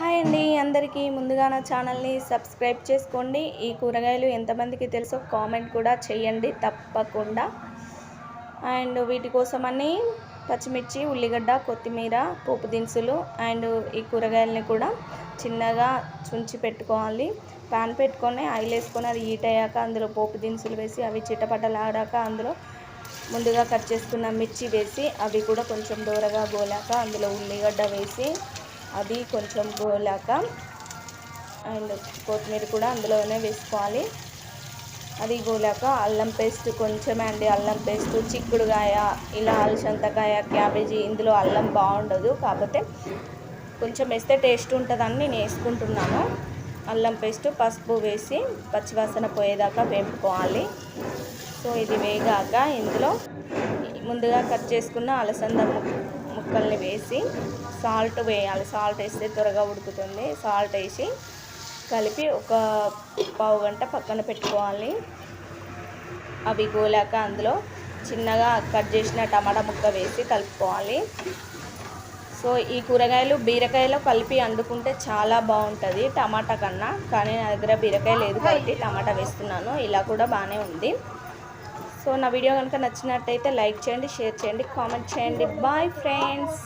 Hi అండి అందరికీ ముందుగా నా ఛానల్ని సబ్స్క్రైబ్ చేసుకోండి. ఈ కూరగాయలు ఎంతమందికి తెలుసో కామెంట్ కూడా చేయండి తప్పకుండా. అండ్ వీటి కోసమని పచ్చిమిర్చి ఉల్లిగడ్డ కొత్తిమీర పోపు దినుసులు అండ్ ఈ కూరగాయలని కూడా చిన్నగా చుంచి పెట్టుకోవాలి. పాన్ పెట్టుకొని ఆయిల్ వేసుకొని అది హీట్ అయ్యాక అందులో పోపు దినుసులు వేసి అవి చిటపటలాడాక అందులో ముందుగా కట్ చేసుకున్న మిర్చి వేసి అవి కూడా కొంచెం దూరగా గోలాక అందులో ఉల్లిగడ్డ వేసి అది కొంచెం గోలాక అండ్ కొత్తిమీర కూడా అందులోనే వేసుకోవాలి. అది గోలాక అల్లం పేస్ట్ కొంచెం అండి అల్లం పేస్ట్ చిక్కుడుగాయ ఇలా అలసంతకాయ క్యాబేజీ ఇందులో అల్లం బాగుండదు. కాకపోతే కొంచెం వేస్తే టేస్ట్ ఉంటుందని నేను వేసుకుంటున్నాను. అల్లం పేస్ట్ పసుపు వేసి పచ్చివాసన పోయేదాకా వేపుకోవాలి. సో ఇది వేగాక ఇందులో ముందుగా కట్ చేసుకున్న అలసంద ముక్కల్ని వేసి సాల్ట్ వేయాలి. సాల్ట్ వేస్తే త్వరగా ఉడుకుతుంది. సాల్ట్ వేసి కలిపి ఒక పావు గంట పక్కన పెట్టుకోవాలి. అవి గోలాక అందులో చిన్నగా కట్ చేసిన టమాటా ముక్క వేసి కలుపుకోవాలి. సో ఈ కూరగాయలు బీరకాయలో కలిపి వండుకుంటే చాలా బాగుంటుంది టమాటా కన్నా. కానీ నా దగ్గర బీరకాయ లేదు కాబట్టి టమాటా వేస్తున్నాను. ఇలా కూడా బాగానే ఉంది. సో నా వీడియో కనుక నచ్చినట్టయితే లైక్ చేయండి షేర్ చేయండి కామెంట్ చేయండి. Bye friends